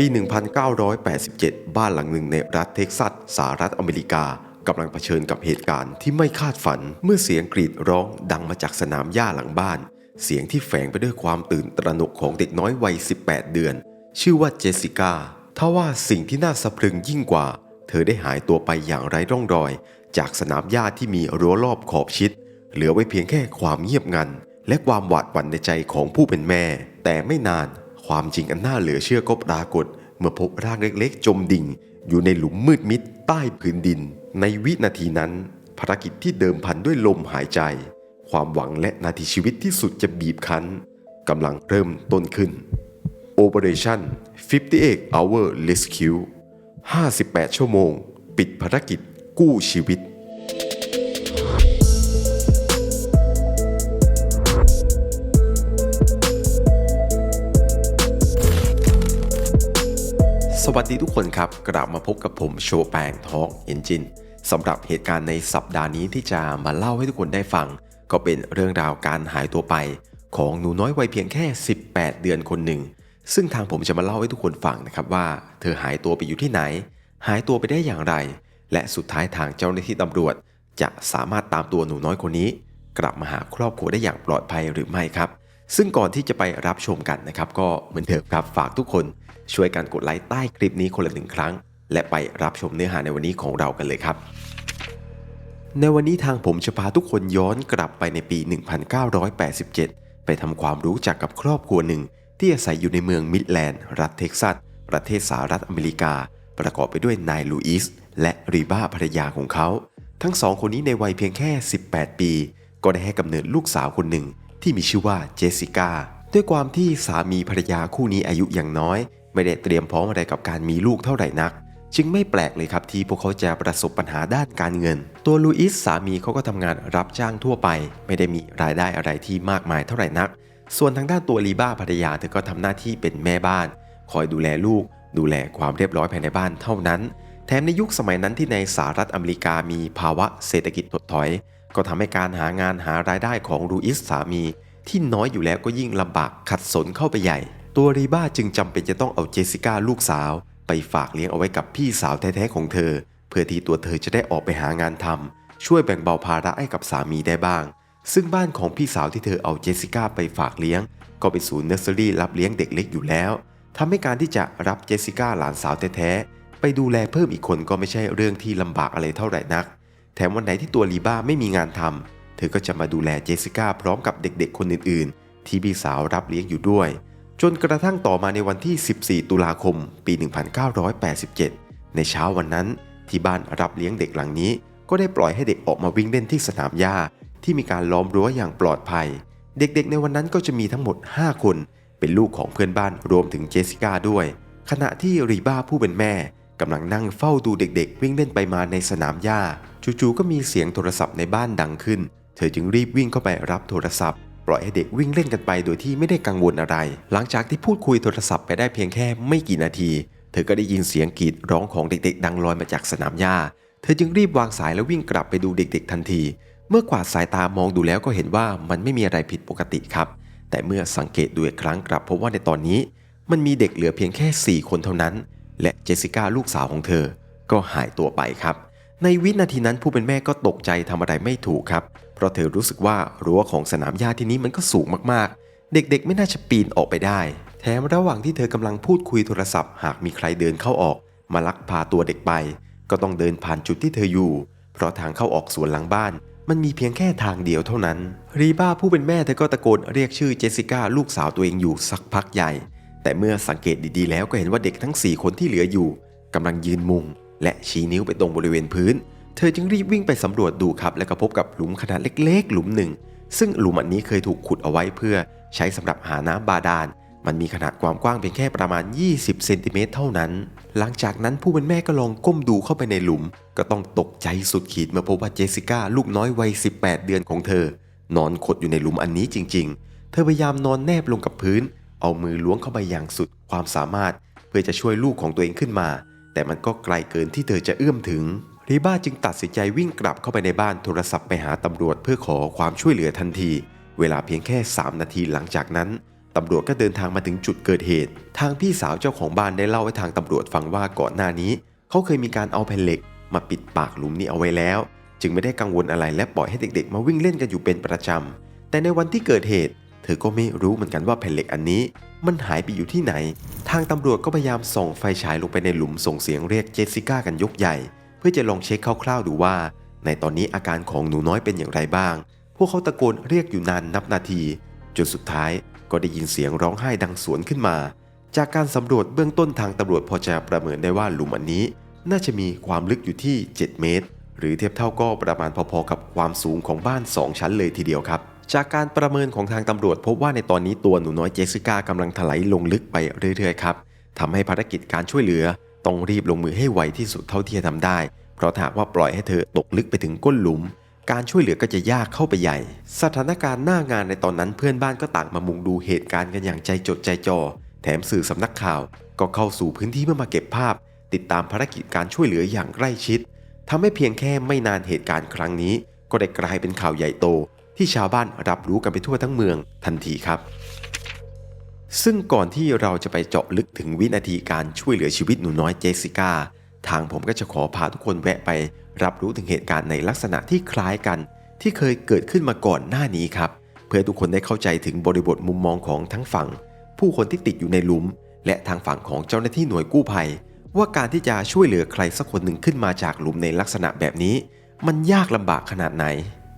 ปี 1987 บ้านหลังหนึ่งในรัฐเท็กซัสสหรัฐอเมริกากำลังเผชิญกับเหตุการณ์ที่ไม่คาดฝัน เมื่อเสียงกรีดร้องดังมาจากสนามหญ้าหลังบ้าน เสียงที่แฝงไปด้วยความตื่นตระหนกของเด็กน้อยวัย 18 เดือน ชื่อว่าเจสสิก้าทว่าสิ่งที่น่าสะพรึงยิ่งกว่า เธอได้หายตัวไปอย่างไร้ร่องรอย จากสนามหญ้าที่มีรั้วรอบขอบชิด เหลือไว้เพียงแค่ความเงียบงัน และความหวาดหวั่นในใจของผู้เป็นแม่ แต่ไม่นาน ความจริงอันน่าเหลือเชื่อก็ปรากฏ เมื่อพบร่างเล็กๆ จมดิ่ง อยู่ในหลุมมืดมิดใต้พื้นดิน ในวินาทีนั้น ภารกิจที่เดิมพันด้วยลมหายใจ ความหวังและนาทีชีวิตที่สุดจะบีบคั้นกำลังเริ่มต้นขึ้น Operation 58 Hour Rescue 58 ชั่วโมง ปิดภารกิจกู้ชีวิต วัสดีทุกคนครับ กลับมาพบกับผมโชแปงทองเอนจินสำหรับเหตุการณ์ในสัปดาห์นี้ที่จะมาเล่าให้ทุกคนได้ฟัง ก็เป็นเรื่องราวการหายตัวไป ของหนูน้อยวัยเพียงแค่ 18 เดือนคนหนึ่ง ซึ่งทางผมจะมาเล่าให้ทุกคนฟังนะครับว่า เธอหายตัวไปอยู่ที่ไหน หายตัวไปได้อย่างไร และสุดท้ายทางเจ้าหน้าที่ตำรวจ จะสามารถตามตัวหนูน้อยคนนี้ กลับมาหาครอบครัวได้อย่างปลอดภัยหรือไม่ครับ ซึ่งก่อนที่จะไปรับชมกันนะครับก็เหมือนเดิมครับฝากทุกคน ช่วยกันกดไลค์ใต้คลิปนี้คนละหนึ่งครั้ง และไปรับชมเนื้อหาในวันนี้ของเรากันเลยครับ ในวันนี้ทางผมจะพาทุกคนย้อนกลับไปในปี 1987 ไปทำความรู้จักกับครอบครัวหนึ่ง ที่อาศัยอยู่ในเมืองมิดแลนด์ รัฐเท็กซัส ประเทศสหรัฐอเมริกา ประกอบไปด้วยนายลูอิสและรีบ้าภรรยาของเขา ทั้งสองคนนี้ในวัยเพียงแค่ 18 ปี ก็ได้ให้กำเนิดลูกสาวคนหนึ่งที่มีชื่อว่าเจสสิก้าด้วยความที่สามีภรรยาคู่นี้อายุยังน้อย ไม่ได้เตรียมพร้อมอะไรกับการมีลูกเท่าไหร่นัก จึงไม่แปลกเลยครับที่พวกเขาจะประสบปัญหาด้านการเงิน ตัวลูอิสสามีเขาก็ทำงานรับจ้างทั่วไป ไม่ได้มีรายได้อะไรที่มากมายเท่าไหร่นัก ส่วนทางด้านตัวลีบ้าภรรยาเธอก็ทำหน้าที่เป็นแม่บ้าน คอยดูแลลูก ดูแลความเรียบร้อยภายในบ้านเท่านั้น แถมในยุคสมัยนั้นที่ในสหรัฐอเมริกามีภาวะเศรษฐกิจถดถอย ก็ทำให้การหางานหารายได้ของลูอิสสามีที่น้อยอยู่แล้วก็ยิ่งลำบากขัดสนเข้าไปใหญ่ ตัวรีบ้าจึงจำเป็นจะต้องเอาเจสสิก้าลูกสาว ไปฝากเลี้ยงเอาไว้กับพี่สาวแท้ๆของเธอ เพื่อที่ตัวเธอจะได้ออกไปหางานทำช่วยแบ่งเบาภาระให้กับสามีได้บ้าง ซึ่งบ้านของพี่สาวที่เธอเอาเจสสิก้าไปฝากเลี้ยง ก็เป็นศูนย์เนอร์เซอรี่รับเลี้ยงเด็กเล็กอยู่แล้วทำให้การที่จะรับเจสสิก้าหลานสาวแท้ๆไปดูแลเพิ่มอีกคนก็ไม่ใช่เรื่องที่ลำบากอะไรเท่าไหร่นัก แถมวันไหนที่ตัวลีบ้าไม่มีงานทำเธอก็จะมาดูแลเจสสิก้าพร้อมกับเด็กๆ คนอื่นๆ ที่พี่สาวรับเลี้ยงอยู่ด้วย จนกระทั่งต่อมาในวันที่ 14 ตุลาคม ปี 1987 ในเช้าวันนั้น ที่บ้านรับเลี้ยงเด็กหลังนี้ ก็ได้ปล่อยให้เด็กออกมาวิ่งเล่นที่สนามหญ้าที่มีการล้อมรั้วอย่างปลอดภัย เด็กๆ ในวันนั้นก็จะมีทั้งหมด 5 คน เป็นลูกของเพื่อนบ้านรวมถึงเจสสิก้าด้วย ขณะที่รีบ้าผู้เป็นแม่กำลังนั่งเฝ้าดูเด็กๆ วิ่งเล่นไปมาในสนามหญ้าจู่ๆก็มีเสียงโทรศัพท์ในบ้านดังขึ้น เธอจึงรีบวิ่งเข้าไปรับโทรศัพท์ ปล่อยให้เด็กวิ่งเล่นกันไปโดยที่ไม่ได้กังวลอะไร หลังจากที่พูดคุยโทรศัพท์ไปได้เพียงแค่ไม่กี่นาที เธอก็ได้ยินเสียงกรีดร้องของเด็กๆ ดังลอยมาจากสนามหญ้า เธอจึงรีบวางสายแล้ววิ่งกลับไปดูเด็กๆ ทันที เมื่อกวาดสายตามองดูแล้วก็เห็นว่ามันไม่มีอะไรผิดปกติครับ แต่เมื่อสังเกตดูอีกครั้งกลับพบว่าในตอนนี้ มันมีเด็กเหลือเพียงแค่ 4 คนเท่านั้น และเจสสิก้าลูกสาวของเธอ ก็หายตัวไปครับ ในวินาทีนั้นผู้เป็นแม่ก็ตกใจทำอะไรไม่ถูกครับ เพราะเธอรู้สึกว่ารั้วของสนามหญ้าที่นี้มันก็สูงมากๆ เด็กๆ ไม่น่าจะปีนออกไปได้ แถมระหว่างที่เธอกำลังพูดคุยโทรศัพท์ หากมีใครเดินเข้าออก มาลักพาตัวเด็กไป ก็ต้องเดินผ่านจุดที่เธออยู่ เพราะทางเข้าออกสวนหลังบ้าน มันมีเพียงแค่ทางเดียวเท่านั้น รีบ้าผู้เป็นแม่เธอก็ตะโกนเรียกชื่อเจสสิก้าลูกสาวตัวเองอยู่สักพักใหญ่ แต่เมื่อสังเกตดีๆ แล้วก็เห็นว่าเด็กทั้ง 4 คนที่เหลืออยู่กำลังยืนมุง และชี้นิ้วไปตรงบริเวณพื้น เธอจึงรีบวิ่งไปสำรวจดูครับ แล้วก็พบกับหลุมขนาดเล็กๆ หลุมหนึ่ง ซึ่งหลุมอันนี้เคยถูกขุดเอาไว้เพื่อใช้สำหรับหาน้ำบาดาล มันมีขนาดความกว้างเพียงแค่ประมาณ 20 เซนติเมตรเท่านั้น หลังจากนั้นผู้เป็นแม่ก็ลองก้มดูเข้าไปในหลุม ก็ต้องตกใจสุดขีดเมื่อพบว่าเจสสิก้าลูกน้อยวัย 18 เดือนของเธอ นอนขดอยู่ในหลุมอันนี้จริง ๆ เธอพยายามนอนแนบลงกับพื้น เอามือล้วงเข้าไปอย่างสุดความสามารถ เพื่อจะช่วยลูกของตัวเองขึ้นมา แต่มันก็ไกลเกินที่เธอจะเอื้อมถึง รีบ้าจึงตัดสินใจวิ่งกลับเข้าไปในบ้านโทรศัพท์ไปหาตำรวจเพื่อขอความช่วยเหลือทันที เวลาเพียงแค่ 3 นาทีหลังจากนั้นตำรวจก็เดินทางมาถึงจุดเกิดเหตุ ทางพี่สาวเจ้าของบ้านได้เล่าให้ทางตำรวจฟังว่าก่อนหน้านี้ เขาเคยมีการเอาแผ่นเหล็ก มาปิดปากหลุมนี้เอาไว้แล้ว จึงไม่ได้กังวลอะไรและปล่อยให้เด็กๆ มาวิ่งเล่นกันอยู่เป็นประจำ แต่ในวันที่เกิดเหตุ เธอก็ไม่รู้เหมือนกันว่าแผ่นเหล็กอันนี้ มันหายไปอยู่ที่ไหน ทางตำรวจก็พยายามส่องไฟฉายลงไปในหลุมส่งเสียงเรียกเจสสิก้ากันยกใหญ่ เพื่อจะลองเช็คคร่าวๆดูว่า ในตอนนี้อาการของหนูน้อยเป็นอย่างไรบ้าง พวกเขาตะโกนเรียกอยู่นานนับนาที จนสุดท้ายก็ได้ยินเสียงร้องไห้ดังสวนขึ้นมา จากการสำรวจเบื้องต้นทางตำรวจพอจะประเมินได้ว่าหลุมอันนี้ น่าจะมีความลึกอยู่ที่ 7 เมตร หรือเทียบเท่าก็ประมาณพอๆกับความสูงของบ้าน 2 ชั้นเลยทีเดียวครับจากการประเมินของทางตำรวจพบว่าในตอนนี้ตัวหนูน้อยเจสสิก้ากำลังถลายลงลึกไปเรื่อยๆครับทำให้ภารกิจการช่วยเหลือ ต้องรีบลงมือให้ไวที่สุดเท่าที่จะทำได้ เพราะถ้าหากว่าปล่อยให้เธอตกลึกไปถึงก้นหลุม การช่วยเหลือก็จะยากเข้าไปใหญ่ สถานการณ์หน้างานในตอนนั้นเพื่อนบ้านก็ต่างมามุงดูเหตุการณ์กันอย่างใจจดใจจ่อแถมสื่อสำนักข่าว ก็เข้าสู่พื้นที่เพื่อมาเก็บภาพ ติดตามภารกิจการช่วยเหลืออย่างใกล้ชิดทำให้เพียงแค่ไม่นานเหตุการณ์ครั้งนี้ ก็ได้กลายเป็นข่าวใหญ่โต ที่ชาวบ้านรับรู้กันไปทั่วทั้งเมืองทันทีครับ ซึ่งก่อนที่เราจะไปเจาะลึกถึงวินาทีการช่วยเหลือชีวิตหนูน้อยเจสสิก้า ทางผมก็จะขอพาทุกคนแวะไป รับรู้ถึงเหตุการณ์ในลักษณะที่คล้ายกัน ที่เคยเกิดขึ้นมาก่อนหน้านี้ครับ เพื่อทุกคนได้เข้าใจถึงบริบทมุมมองของทั้งฝั่ง ผู้คนที่ติดอยู่ในหลุม และทางฝั่งของเจ้าหน้าที่หน่วยกู้ภัย ว่าการที่จะช่วยเหลือใครสักคนหนึ่งขึ้นมาจากหลุมในลักษณะแบบนี้ มันยากลำบากขนาดไหน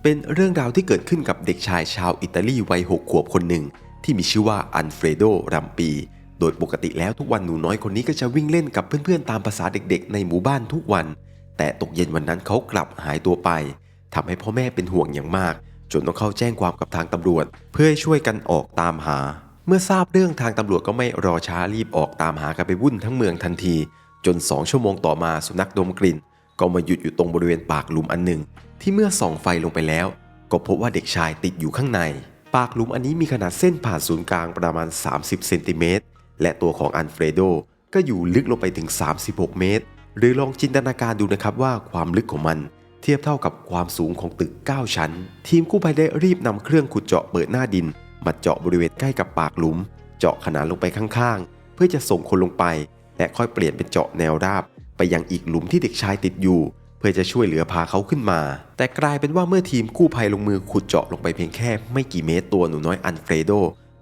เป็นเรื่องราวที่เกิดขึ้นกับเด็กชายชาวอิตาลีวัยหกขวบคนหนึ่ง ที่มีชื่อว่าอันเฟรโดรัมปี โดยปกติแล้วทุกวันหนูน้อยคนนี้ก็จะวิ่งเล่นกับเพื่อนๆ ตามภาษาเด็กๆ ในหมู่บ้านทุกวัน แต่ตกเย็นวันนั้นเขากลับหายตัวไปทำให้พ่อแม่เป็นห่วงอย่างมาก จนต้องเข้าแจ้งความกับทางตำรวจ เพื่อให้ช่วยกันออกตามหา เมื่อทราบเรื่องทางตำรวจก็ไม่รอช้ารีบออกตามหากันไปวุ่นทั้งเมืองทันที จน2ชั่วโมงต่อมาสุนัขดมกลิ่น ก็มาหยุดอยู่ตรงบริเวณปากหลุมอันหนึ่งที่เมื่อส่องไฟลงไปแล้ว ก็พบว่าเด็กชายติดอยู่ข้างใน ปากหลุมอันนี้มีขนาดเส้นผ่านศูนย์กลางประมาณ 30 เซนติเมตร และตัวของอันเฟรโดก็อยู่ลึกลงไปถึง 36 เมตร หรือลองจินตนาการดูนะครับว่าความลึกของมัน เทียบเท่ากับความสูงของตึก 9 ชั้น ทีมกู้ภัยได้รีบนำเครื่องขุดเจาะเปิดหน้าดิน มาเจาะบริเวณใกล้กับปากหลุม เจาะขนาดลงไปข้างๆ เพื่อจะส่งคนลงไป และค่อยเปลี่ยนเป็นเจาะแนวราบ ไปยังอีกหลุมที่เด็กชายติดอยู่ เพื่อจะช่วยเหลือพาเขาขึ้นมา แต่กลายเป็นว่าเมื่อทีมกู้ภัยลงมือขุดเจาะลงไปเพียงแค่ไม่กี่เมตรตัวหนูน้อยอันเฟรโด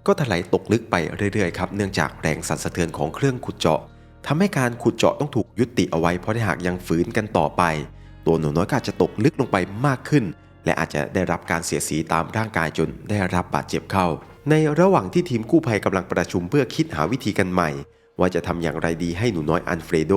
ก็ถลายตกลึกไปเรื่อยๆครับเนื่องจากแรงสั่นสะเทือนของเครื่องขุดเจาะทำให้การขุดเจาะต้องถูกยุติเอาไว้เพราะถ้าหากยังฝืนกันต่อไป ตัวหนูน้อยก็อาจจะตกลึกลงไปมากขึ้น และอาจจะได้รับการเสียดสีตามร่างกายจนได้รับบาดเจ็บเข้า ในระหว่างที่ทีมกู้ภัยกำลังประชุมเพื่อคิดหาวิธีกันใหม่ ว่าจะทำอย่างไรดีให้หนูน้อยอันเฟรโด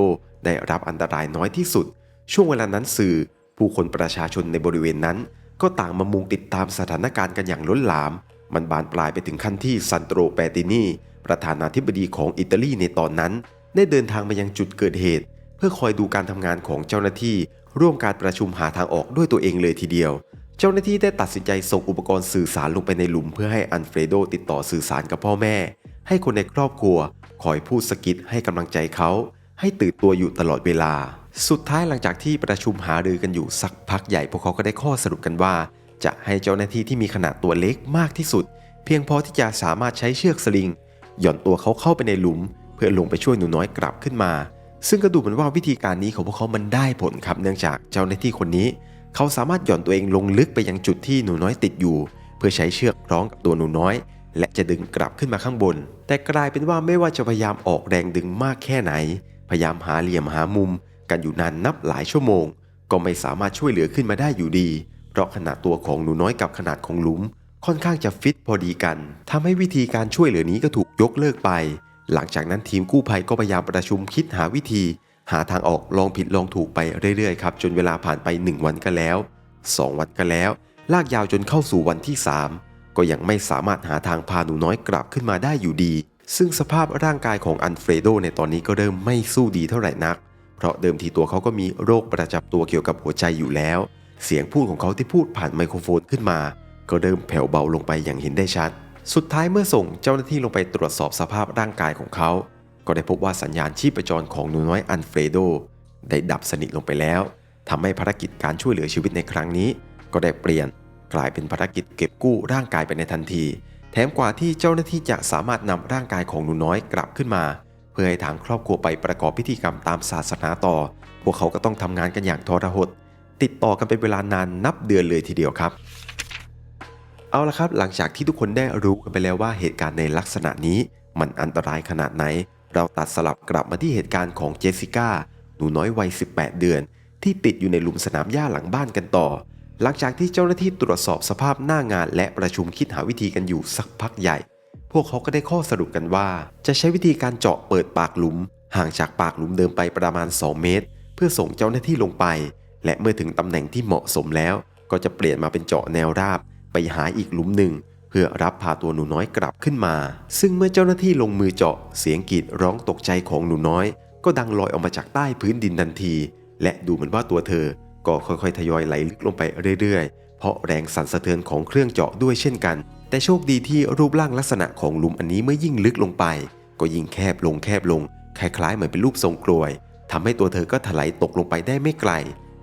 ได้รับอันตรายน้อยที่สุด ช่วงเวลานั้นสื่อ ผู้คนประชาชนในบริเวณนั้น ก็ต่างมามุงติดตามสถานการณ์กันอย่างล้นหลาม มันบานปลายไปถึงขั้นที่ซันโตรแปตินีประธานาธิบดีของอิตาลีในตอนนั้น ได้เดินทางมายังจุดเกิดเหตุ เพื่อคอยดูการทำงานของเจ้าหน้าที่ ร่วมการประชุมหาทางออกด้วยตัวเองเลยทีเดียว เจ้าหน้าที่ได้ตัดสินใจส่งอุปกรณ์สื่อสารลงไปในหลุม เพื่อให้อันเฟรโดติดต่อสื่อสารกับพ่อแม่ ให้คนในครอบครัว คอยพูดสกิดให้กำลังใจเขา ให้ตื่นตัวอยู่ตลอดเวลา สุดท้ายหลังจากที่ประชุมหารือกันอยู่สักพักใหญ่พวกเขาก็ได้ข้อสรุปกันว่า จะให้เจ้าหน้าที่ที่มีขนาดตัวเล็กมากที่สุด เพียงพอที่จะสามารถใช้เชือกสลิง หย่อนตัวเขาเข้าไปในหลุม เพื่อลงไปช่วยหนูน้อยกลับขึ้นมา ซึ่งก็ดูเหมือนว่าวิธีการนี้ของพวกเขามันได้ผลครับเนื่องจากเจ้าหน้าที่คนนี้ เขาสามารถหย่อนตัวเองลงลึกไปยังจุดที่หนูน้อยติดอยู่ เพื่อใช้เชือกคล้องกับตัวหนูน้อย และจะดึงกลับขึ้นมาข้างบน แต่กลายเป็นว่าไม่ว่าจะพยายามออกแรงดึงมากแค่ไหน พยายามหาเหลี่ยมหามุม กันอยู่นานนับหลายชั่วโมง ก็ไม่สามารถช่วยเหลือขึ้นมาได้อยู่ดี เพราะขนาดตัวของหนูน้อยกับขนาดของหลุม ค่อนข้างจะฟิตพอดีกันทำให้วิธีการช่วยเหลือนี้ก็ถูกยกเลิกไป หลังจากนั้นทีมกู้ภัยก็พยายามประชุมคิดหาวิธี หาทางออกลองผิดลองถูกไปเรื่อยๆครับจนเวลาผ่านไป 1 วันก็แล้ว 2 วันก็แล้ว ลากยาวจนเข้าสู่วันที่ 3 ก็ยังไม่สามารถหาทางพาหนูน้อยกลับขึ้นมาได้อยู่ดีซึ่งสภาพร่างกายของอันเฟรโดในตอนนี้ก็เริ่มไม่สู้ดีเท่าไหร่นัก เพราะเดิมทีตัวเขาก็มีโรคประจำตัวเกี่ยวกับหัวใจอยู่แล้ว เสียงพูดของเขาที่พูดผ่านไมโครโฟนขึ้นมา ก็เริ่มแผ่วเบาลงไปอย่างเห็นได้ชัด สุดท้ายเมื่อส่งเจ้าหน้าที่ลงไปตรวจสอบสภาพร่างกายของเขา ก็ได้พบว่าสัญญาณชีพจรของหนูน้อยอันเฟรโดได้ดับสนิทลงไปแล้วทำให้ภารกิจการช่วยเหลือชีวิตในครั้งนี้ ก็ได้เปลี่ยน กลายเป็นภารกิจเก็บกู้ร่างกายไปในทันที แถมกว่าที่เจ้าหน้าที่จะสามารถนำร่างกายของหนูน้อยกลับขึ้นมา พื่อให้ทางครอบครัวไปประกอบพิธีกรรมตามศาสนาต่อ พวกเขาก็ต้องทำงานกันอย่างทรหด ติดต่อกันเป็นเวลานานนับเดือนเลยทีเดียวครับ เอาละครับ หลังจากที่ทุกคนได้รู้กันไปแล้วว่าเหตุการณ์ในลักษณะนี้ มันอันตรายขนาดไหน เราตัดสลับกลับมาที่เหตุการณ์ของเจสสิก้าหนูน้อยวัย 18 เดือน ที่ติดอยู่ในหลุมสนามหญ้าหลังบ้านกันต่อ หลังจากที่เจ้าหน้าที่ตรวจสอบสภาพหน้างาน และประชุมคิดหาวิธีกันอยู่สักพักใหญ่ พวกเขาก็ได้ข้อสรุปกันว่า จะใช้วิธีการเจาะเปิดปากหลุม ห่างจากปากหลุมเดิมไปประมาณ 2 เมตร เพื่อส่งเจ้าหน้าที่ลงไป และเมื่อถึงตำแหน่งที่เหมาะสมแล้ว ก็จะเปลี่ยนมาเป็นเจาะแนวราบ ไปหาอีกหลุมหนึ่ง เพื่อรับพาตัวหนูน้อยกลับขึ้นมา ซึ่งเมื่อเจ้าหน้าที่ลงมือเจาะเสียงกรีดร้องตกใจของหนูน้อย ก็ดังลอยออกมาจากใต้พื้นดินทันที และดูเหมือนว่าตัวเธอ ก็ค่อยๆทยอยไหลลึกลงไปเรื่อยๆ เพราะแรงสั่นสะเทือนของเครื่องเจาะด้วยเช่นกัน แต่โชคดีที่รูปร่างลักษณะของหลุมอันนี้เมื่อยิ่งลึกลงไป ก็ยิ่งแคบลงแคบลง คล้ายๆเหมือนเป็นรูปทรงกลวยทำให้ตัวเธอก็ถลายตกลงไปได้ไม่ไกล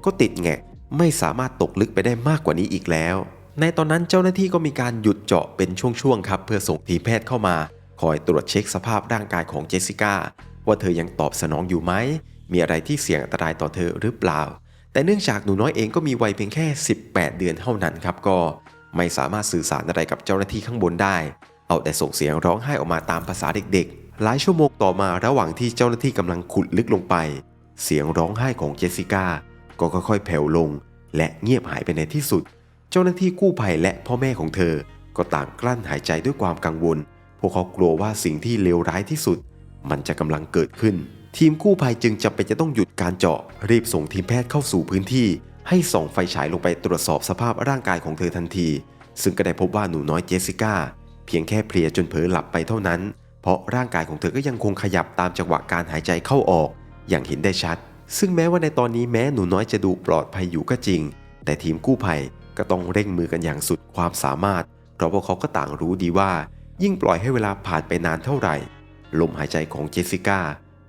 ก็ติดแงกไม่สามารถตกลึกไปได้มากกว่านี้อีกแล้ว ในตอนนั้นเจ้าหน้าที่ก็มีการหยุดเจาะเป็นช่วงๆครับเพื่อส่งทีมแพทย์เข้ามา คอยตรวจเช็คสภาพร่างกายของเจสสิก้าว่าเธอยังตอบสนองอยู่ไหม มีอะไรที่เสี่ยงอันตรายต่อเธอหรือเปล่า แต่เนื่องจากหนูน้อยเองก็มีวัยเพียงแค่ 18 เดือนเท่านั้นครับก็ ไม่สามารถสื่อสารอะไรกับเจ้าหน้าที่ข้างบนได้ เอาแต่ส่งเสียงร้องไห้ออกมาตามภาษาเด็กๆ หลายชั่วโมงต่อมาระหว่างที่เจ้าหน้าที่กำลังขุดลึกลงไป เสียงร้องไห้ของเจสสิก้าก็ค่อยๆแผ่วลง และเงียบหายไปในที่สุด เจ้าหน้าที่กู้ภัยและพ่อแม่ของเธอ ก็ต่างกลั้นหายใจด้วยความกังวล พวกเขากลัวว่าสิ่งที่เลวร้ายที่สุด มันจะกำลังเกิดขึ้น ทีมกู้ภัยจึงจำเป็นจะต้องหยุดการเจาะรีบส่งทีมแพทย์เข้าสู่พื้นที่ ให้ส่องไฟฉายลงไปตรวจสอบสภาพร่างกายของเธอทันที ซึ่งก็ได้พบว่าหนูน้อยเจสสิก้าเพียงแค่เพลียจนเผลอหลับไปเท่านั้น เพราะร่างกายของเธอก็ยังคงขยับตามจังหวะการหายใจเข้าออก อย่างเห็นได้ชัด ซึ่งแม้ว่าในตอนนี้แม้หนูน้อยจะดูปลอดภัยอยู่ก็จริง แต่ทีมกู้ภัยก็ต้องเร่งมือกันอย่างสุดความสามารถ เพราะพวกเขาก็ต่างรู้ดีว่า ยิ่งปล่อยให้เวลาผ่านไปนานเท่าไหร่ ลมหายใจของเจสสิก้า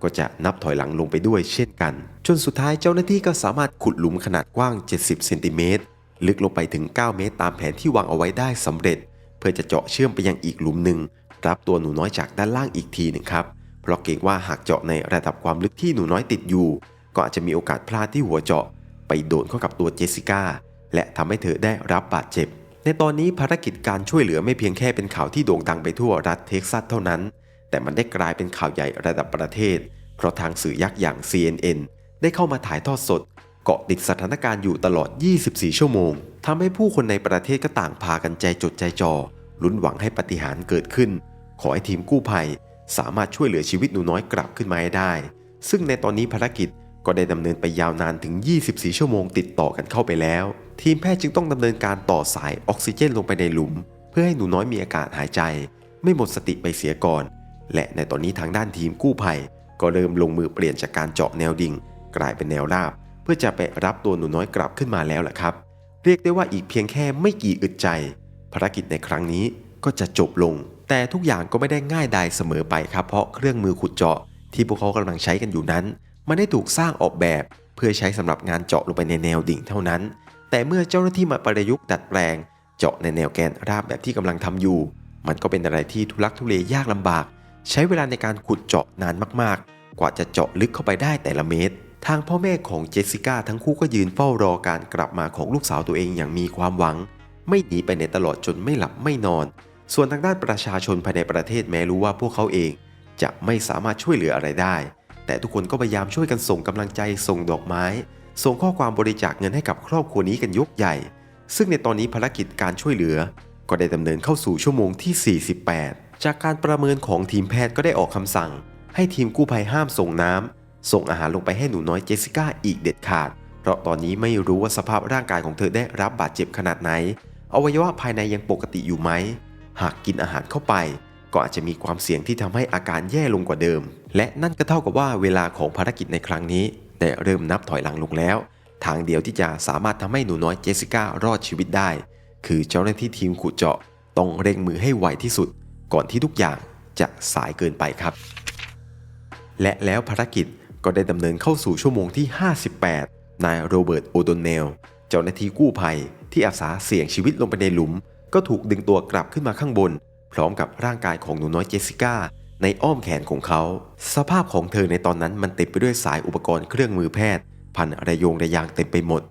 ก็จะนับถอยหลังลงไปด้วยเช่นกัน จนสุดท้ายเจ้าหน้าที่ก็สามารถขุดหลุมขนาดกว้าง 70 เซนติเมตร ลึกลงไปถึง 9 เมตรตามแผนที่วางเอาไว้ได้สำเร็จ เพื่อจะเจาะเชื่อมไปยังอีกหลุมหนึ่งรับตัวหนูน้อยจากด้านล่างอีกทีหนึ่งครับ เพราะเกรงว่าหากเจาะในระดับความลึกที่หนูน้อยติดอยู่ ก็อาจจะมีโอกาสพลาดที่หัวเจาะ ไปโดนเข้ากับตัวเจสสิก้าและทำให้เธอได้รับบาดเจ็บ ในตอนนี้ภารกิจการช่วยเหลือไม่เพียงแค่เป็นข่าวที่โด่งดังไปทั่วรัฐเท็กซัสเท่านั้น แต่มันได้กลายเป็นข่าวใหญ่ระดับประเทศ เพราะทางสื่อยักษ์อย่าง CNN ได้เข้ามาถ่ายทอดสด เกาะติดสถานการณ์อยู่ตลอด 24 ชั่วโมงทำให้ผู้คนในประเทศก็ต่างพากันใจจดใจจ่อลุ้นหวังให้ปฏิหารเกิดขึ้น ขอให้ทีมกู้ภัย สามารถช่วยเหลือชีวิตหนูน้อยกลับขึ้นมาได้ ซึ่งในตอนนี้ภารกิจก็ได้ดำเนินไปยาวนานถึง 24 ชั่วโมงติดต่อกันเข้าไปแล้ว ทีมแพทย์จึงต้องดำเนินการต่อสายออกซิเจนลงไปในหลุม เพื่อให้หนูน้อยมีอากาศหายใจ ไม่หมดสติไปเสียก่อน และในตอนนี้ทางด้านทีมกู้ภัย ก็เริ่มลงมือเปลี่ยนจากการเจาะแนวดิ่ง กลายเป็นแนวราบ เพื่อจะไปรับตัวหนูน้อยกลับขึ้นมาแล้วแหะครับ เรียกได้ว่าอีกเพียงแค่ไม่กี่อึดใจ ภารกิจในครั้งนี้ก็จะจบลง แต่ทุกอย่างก็ไม่ได้ง่ายดายเสมอไปครับ เพราะเครื่องมือขุดเจาะ ที่พวกเขากำลังใช้กันอยู่นั้น มันได้ถูกสร้างออกแบบ เพื่อใช้สำหรับงานเจาะลงไปในแนวดิ่งเท่านั้น แต่เมื่อเจ้าหน้าที่มาประยุกต์ดัดแปลง เจาะในแนวแกนราบแบบที่กำลังทำอยู่ มันก็เป็นอะไรที่ทุลักทุเลยากลำบาก ใช้เวลาในการขุดเจาะนานมากๆ กว่าจะเจาะลึกเข้าไปได้แต่ละเมตรทางพ่อแม่ของเจสสิก้าทั้งคู่ก็ยืนเฝ้ารอการกลับมาของลูกสาวตัวเองอย่างมีความหวัง ไม่หนีไปในตลอดจนไม่หลับไม่นอน ส่วนทางด้านประชาชนภายในประเทศแม้รู้ว่าพวกเขาเอง จะไม่สามารถช่วยเหลืออะไรได้ แต่ทุกคนก็พยายามช่วยกันส่งกำลังใจส่งดอกไม้ ส่งข้อความบริจาคเงินให้กับครอบครัวนี้กันยกใหญ่ ซึ่งในตอนนี้ภารกิจการช่วยเหลือ ก็ได้ดำเนินเข้าสู่ชั่วโมงที่ 48 จากการประเมินของทีมแพทย์ก็ได้ออกคำสั่ง ให้ทีมกู้ภัยห้ามส่งน้ำส่งอาหารลงไปให้หนูน้อยเจสสิก้าอีกเด็ดขาด เพราะตอนนี้ไม่รู้ว่าสภาพร่างกายของเธอได้รับบาดเจ็บขนาดไหน อวัยวะภายในยังปกติอยู่ไหม หากกินอาหารเข้าไป ก็อาจจะมีความเสี่ยงที่ทำให้อาการแย่ลงกว่าเดิม และนั่นก็เท่ากับว่าเวลาของภารกิจในครั้งนี้ได้เริ่มนับถอยหลังลงแล้ว ทางเดียวที่จะสามารถทำให้หนูน้อยเจสสิก้ารอดชีวิตได้ คือเจ้าหน้าที่ทีมขุดเจาะต้องเร่งมือให้ไวที่สุด ก่อนที่ทุกอย่างจะสายเกินไปครับ และแล้วภารกิจก็ได้ดำเนินเข้าสู่ชั่วโมงที่ 58 นายโรเบิร์ตโอโดนเนล เจ้าหน้าที่กู้ภัยที่อาสาเสี่ยงชีวิตลงไปในหลุม ก็ถูกดึงตัวกลับขึ้นมาข้างบน พร้อมกับร่างกายของหนูน้อยเจสสิก้าในอ้อมแขนของเขา สภาพของเธอในตอนนั้นมันเต็มไปด้วยสายอุปกรณ์เครื่องมือแพทย์ พันระโยงระยางเต็มไปหมด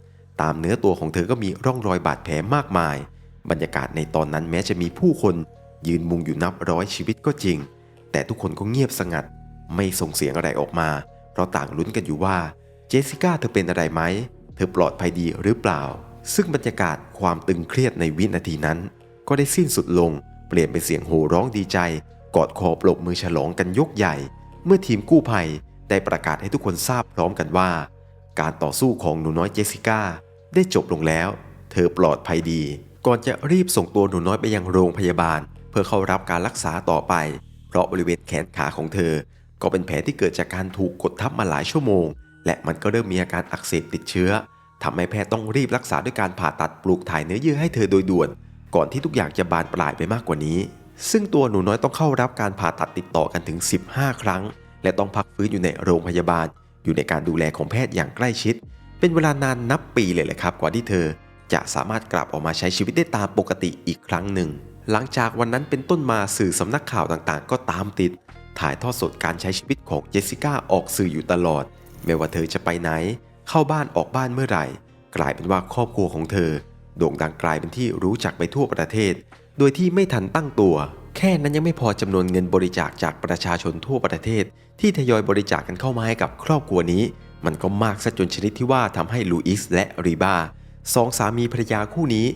ตามเนื้อตัวของเธอก็มีร่องรอยบาดแผลมากมาย บรรยากาศในตอนนั้นแม้จะมีผู้คน ยืนมุงอยู่นับร้อยชีวิตก็จริง แต่ทุกคนก็เงียบสงัด ไม่ส่งเสียงอะไรออกมา เพราะต่างลุ้นกันอยู่ว่าเจสสิก้าเธอเป็นอะไรไหม เธอปลอดภัยดีหรือเปล่า ซึ่งบรรยากาศความตึงเครียดในวินาทีนั้น ก็ได้สิ้นสุดลง เปลี่ยนเป็นเสียงโห่ร้องดีใจ กอดคอปรบมือฉลองกันยกใหญ่ เมื่อทีมกู้ภัยได้ประกาศให้ทุกคนทราบพร้อมกันว่า การต่อสู้ของหนูน้อยเจสสิก้าได้จบลงแล้ว เธอปลอดภัยดี ก่อนจะรีบส่งตัวหนูน้อยไปยังโรงพยาบาล พื่อเข้ารับการรักษาต่อไป เพราะบริเวณแขนขาของเธอ ก็เป็นแผลที่เกิดจากการถูกกดทับมาหลายชั่วโมง และมันก็เริ่มมีอาการอักเสบติดเชื้อทำให้แพทย์ต้องรีบรักษาด้วยการผ่าตัดปลูกถ่ายเนื้อเยื่อให้เธอโดยด่วน ก่อนที่ทุกอย่างจะบานปลายไปมากกว่านี้ ซึ่งตัวหนูน้อยต้องเข้ารับการผ่าตัดติดต่อกันถึง 15 ครั้ง และต้องพักฟื้นอยู่ในโรงพยาบาล อยู่ในการดูแลของแพทย์อย่างใกล้ชิด เป็นเวลานานนับปีเลยแหละครับ กว่าที่เธอจะสามารถกลับออกมาใช้ชีวิตได้ตามปกติอีกครั้งหนึ่ง หลังจากวันนั้นเป็นต้นมาสื่อสำนักข่าวต่างๆ ก็ตามติด ถ่ายทอดสดการใช้ชีวิตของเจสสิก้าออกสื่ออยู่ตลอด ไม่ว่าเธอจะไปไหน เข้าบ้านออกบ้านเมื่อไหร่ กลายเป็นว่าครอบครัวของเธอ โด่งดังกลายเป็นที่รู้จักไปทั่วประเทศ โดยที่ไม่ทันตั้งตัว แค่นั้นยังไม่พอจำนวนเงินบริจาคจากประชาชนทั่วประเทศ ที่ทยอยบริจาคกันเข้ามาให้กับครอบครัวนี้ มันก็มากซะจนชนิดที่ว่าทำให้ลูอิสและรีบาสองสามีภรรยาคู่นี้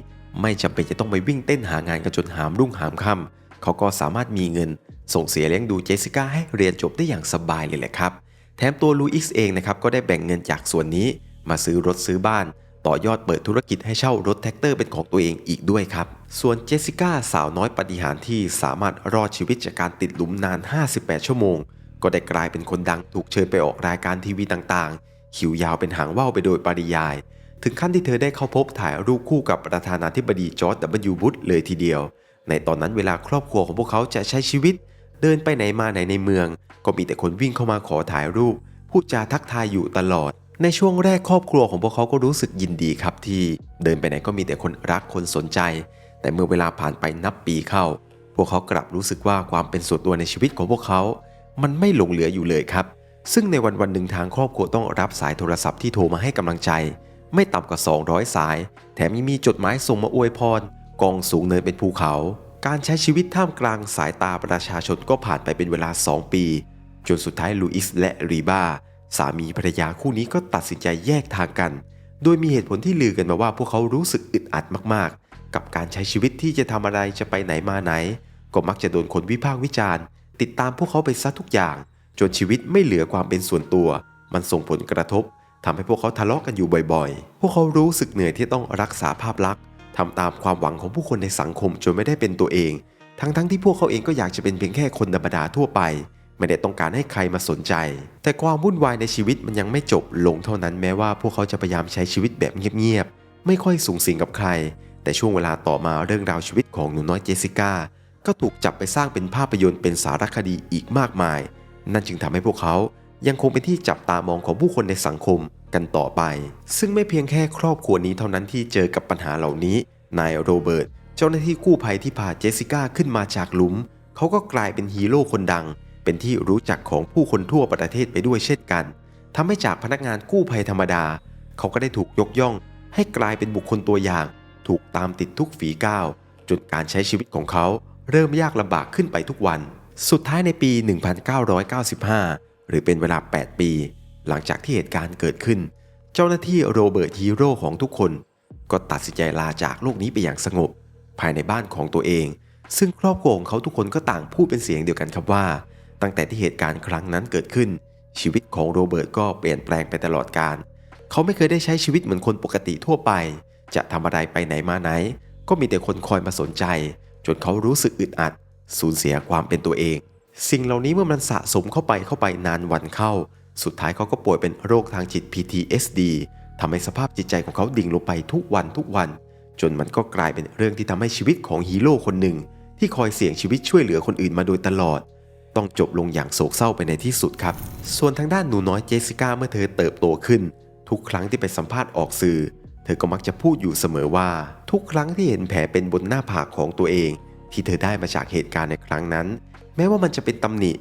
ไม่จำเป็นจะต้องไปวิ่งเต้นหางานกันจนหามรุ่งหามค่ำเขาก็สามารถมีเงิน ส่งเสียเลี้ยงดูเจสสิก้าให้เรียนจบได้อย่างสบายเลยแหละครับ แถมตัวลูอิสเองนะครับก็ได้แบ่งเงินจากส่วนนี้ มาซื้อรถซื้อบ้าน ต่อยอดเปิดธุรกิจให้เช่ารถแท็กเตอร์เป็นของตัวเองอีกด้วยครับ ส่วนเจสสิก้าสาวน้อยปาฏิหาริย์ที่สามารถรอดชีวิตจากการติดหลุมนาน 58 ชั่วโมง ก็ได้กลายเป็นคนดังถูกเชิญไปออกรายการทีวีต่างๆ คิวยาวเป็นหางว่าวไปโดยปริยาย ถึงขั้นที่เธอได้เข้าพบถ่ายรูปคู่กับประธานาธิบดีจอร์จ W. บุชเลยทีเดียว ในตอนนั้นเวลาครอบครัวของพวกเขาจะใช้ชีวิต เดินไปไหนมาไหนในเมือง ก็มีแต่คนวิ่งเข้ามาขอถ่ายรูปพูดจาทักทายอยู่ตลอด ในช่วงแรกครอบครัวของพวกเขาก็รู้สึกยินดีครับที่เดินไปไหนก็มีแต่คนรักคนสนใจ แต่เมื่อเวลาผ่านไปนับปีเข้า พวกเขากลับรู้สึกว่าความเป็นส่วนตัวในชีวิตของพวกเขา มันไม่หลงเหลืออยู่เลยครับ ซึ่งในวันวันหนึ่งทางครอบครัวต้องรับสายโทรศัพท์ที่โทรมาให้กำลังใจ ไม่ต่ำกว่า 200 สาย แถมยังมีจดหมายส่งมาอวยพร กองสูงเนินเป็นภูเขา การใช้ชีวิตท่ามกลางสายตาประชาชนก็ผ่านไปเป็นเวลา 2 ปี จนสุดท้ายลูอิสและรีบาสามีภรรยาคู่นี้ก็ตัดสินใจแยกทางกัน โดยมีเหตุผลที่ลือกันมาว่าพวกเขารู้สึกอึดอัดมากๆ กับการใช้ชีวิตที่จะทำอะไรจะไปไหนมาไหน ก็มักจะโดนคนวิพากษ์วิจารณ์ ติดตามพวกเขาไปซะทุกอย่าง จนชีวิตไม่เหลือความเป็นส่วนตัว มันส่งผลกระทบ ทำให้พวกเขาทะเลาะกันอยู่บ่อยๆ พวกเขารู้สึกเหนื่อยที่ต้องรักษาภาพลักษณ์ทำตามความหวังของผู้คนในสังคมจนไม่ได้เป็นตัวเอง ทั้งๆที่พวกเขาเองก็อยากจะเป็นเพียงแค่คนธรรมดาทั่วไป ไม่ได้ต้องการให้ใครมาสนใจ แต่ความวุ่นวายในชีวิตมันยังไม่จบลงเท่านั้นแม้ว่าพวกเขาจะพยายามใช้ชีวิตแบบเงียบๆ ไม่ค่อยสูงสิงกับใคร แต่ช่วงเวลาต่อมาเรื่องราวชีวิตของหนูน้อยเจสสิก้า ก็ถูกจับไปสร้างเป็นภาพยนตร์เป็นสารคดีอีกมากมาย นั่นจึงทำให้พวกเขา ยังคงเป็นที่จับตามองของผู้คนในสังคมกันต่อไป ซึ่งไม่เพียงแค่ครอบครัวนี้เท่านั้นที่เจอกับปัญหาเหล่านี้ นายโรเบิร์ต เจ้าหน้าที่กู้ภัยที่พาเจสสิก้าขึ้นมาจากหลุม เขาก็กลายเป็นฮีโร่คนดัง เป็นที่รู้จักของผู้คนทั่วประเทศไปด้วยเช่นกันทำให้จากพนักงานกู้ภัยธรรมดา เขาก็ได้ถูกยกย่อง ให้กลายเป็นบุคคลตัวอย่าง ถูกตามติดทุกฝีก้าวจนการใช้ชีวิตของเขา เริ่มยากลำบากขึ้นไปทุกวัน สุดท้ายในปี 1995 หรือเป็นเวลา 8 ปี หลังจากที่เหตุการณ์เกิดขึ้น เจ้าหน้าที่โรเบิร์ตฮีโร่ของทุกคน ก็ตัดสินใจลาจากโลกนี้ไปอย่างสงบ ภายในบ้านของตัวเอง ซึ่งครอบครัวของเขาทุกคนก็ต่างพูดเป็นเสียงเดียวกันครับว่า ตั้งแต่ที่เหตุการณ์ครั้งนั้นเกิดขึ้น ชีวิตของโรเบิร์ตก็เปลี่ยนแปลงไปตลอดกาลเขาไม่เคยได้ใช้ชีวิตเหมือนคนปกติทั่วไป จะทำอะไรไปไหนมาไหน ก็มีแต่คนคอยมาสนใจ จนเขารู้สึกอึดอัด สูญเสียความเป็นตัวเอง สิ่งเหล่านี้เมื่อมันสะสมเข้าไปเข้าไปนานวันเข้า สุดท้ายเขาก็ป่วยเป็นโรคทางจิต PTSD ทำให้สภาพจิตใจของเขาดิ่งลงไปทุกวันทุกวัน จนมันก็กลายเป็นเรื่องที่ทำให้ชีวิตของฮีโร่คนหนึ่ง ที่คอยเสี่ยงชีวิตช่วยเหลือคนอื่นมาโดยตลอด ต้องจบลงอย่างโศกเศร้าไปในที่สุดครับ ส่วนทางด้านหนูน้อยเจสสิก้าเมื่อเธอเติบโตขึ้น ทุกครั้งที่ไปสัมภาษณ์ออกสื่อ เธอก็มักจะพูดอยู่เสมอว่า ทุกครั้งที่เห็นแผลเป็นบนหน้าผากของตัวเอง ที่เธอได้มาจากเหตุการณ์ในครั้งนั้น แม้ว่ามันจะเป็นตำหนิ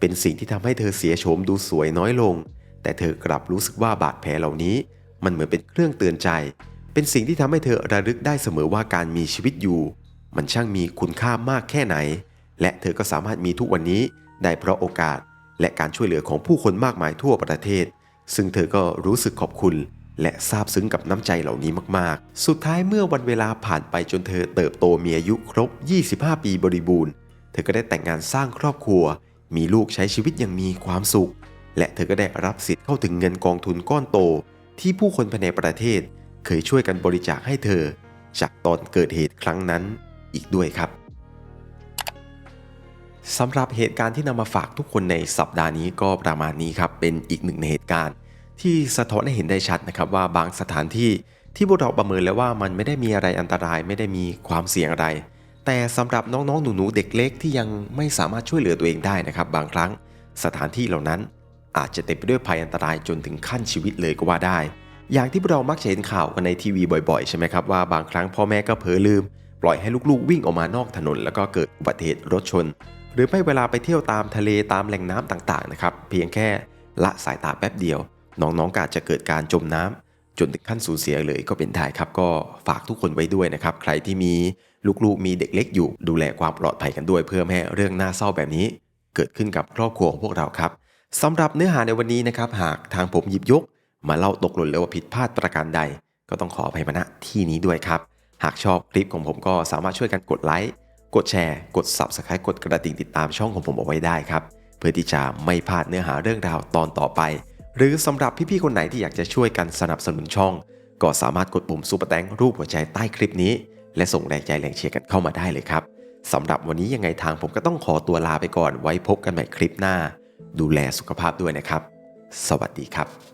เป็นสิ่งที่ทำให้เธอเสียโฉมดูสวยน้อยลง แต่เธอกลับรู้สึกว่าบาดแผลเหล่านี้ มันเหมือนเป็นเครื่องเตือนใจ เป็นสิ่งที่ทำให้เธอระลึกได้เสมอว่าการมีชีวิตอยู่ มันช่างมีคุณค่ามากแค่ไหน และเธอก็สามารถมีทุกวันนี้ได้เพราะโอกาส และการช่วยเหลือของผู้คนมากมายทั่วประเทศ ซึ่งเธอก็รู้สึกขอบคุณและซาบซึ้งกับน้ำใจเหล่านี้มาก ๆ สุดท้ายเมื่อวันเวลาผ่านไปจนเธอเติบโตมีอายุครบ 25 ปีบริบูรณ์ เธอก็ได้แต่งงานสร้างครอบครัว มีลูกใช้ชีวิตอย่างมีความสุข และเธอก็ได้รับสิทธิ์เข้าถึงเงินกองทุนก้อนโต ที่ผู้คนภายในประเทศ เคยช่วยกันบริจาคให้เธอ จากตอนเกิดเหตุครั้งนั้นอีกด้วยครับสำหรับเหตุการณ์ที่นำมาฝากทุกคนในสัปดาห์นี้ก็ประมาณนี้ครับ เป็นอีกหนึ่งในเหตุการณ์ ที่สะท้อนให้เห็นได้ชัดนะครับว่าบางสถานที่ที่พวกเราประเมินแล้วว่ามันไม่ได้มีอะไรอันตรายไม่ได้มีความเสี่ยงอะไร แต่สำหรับน้องๆ หนูๆ เด็กเล็กที่ยังไม่สามารถช่วยเหลือตัวเองได้นะครับ บางครั้งสถานที่เหล่านั้นอาจจะเต็มไปด้วยภัยอันตรายจนถึงขั้นชีวิตเลยก็ว่าได้ อย่างที่เรามักจะเห็นข่าวกันในทีวีบ่อยๆ ใช่ไหมครับว่าบางครั้งพ่อแม่ก็เผลอลืม ปล่อยให้ลูกๆ วิ่งออกมานอกถนน แล้วก็เกิดอุบัติเหตุรถชน หรือไม่เวลาไปเที่ยวตามทะเลตามแหล่งน้ำต่างๆ นะครับ เพียงแค่ละสายตาแป๊บเดียว น้องๆก็อาจจะเกิดการจมน้ำจนถึงขั้นสูญเสียเลยก็เป็นได้ครับ ก็ฝากทุกคนไว้ด้วยนะครับ ใครที่มี ลูกๆ มีเด็กเล็กอยู่ ดูแลความปลอดภัยกันด้วยเพื่อไม่ให้เรื่องน่าเศร้าแบบนี้ เกิดขึ้นกับครอบครัวของพวกเราครับสำหรับเนื้อหาในวันนี้นะครับหากทางผมหยิบยก มาเล่าตกหล่นหรือว่าผิดพลาดประการใด ก็ต้องขออภัยมาณที่นี้ด้วยครับ หากชอบคลิปของผมก็สามารถช่วยกันกดไลค์กดแชร์ กด Subscribe กดกระดิ่งติดตามช่องของผมเอาไว้ได้ครับ เพื่อที่จะไม่พลาดเนื้อหาเรื่องราวตอนต่อไป หรือสำหรับพี่ๆคนไหนที่อยากจะช่วยกันสนับสนุนช่อง ก็สามารถกดปุ่มซุปเปอร์แตงรูปหัวใจใต้คลิปนี้ และส่งแรงใจแรงเชียร์กันเข้ามาได้เลยครับสำหรับวันนี้ยังไงทางผมก็ต้องขอตัวลาไปก่อนไว้พบกันใหม่คลิปหน้า ดูแลสุขภาพด้วยนะครับ สวัสดีครับ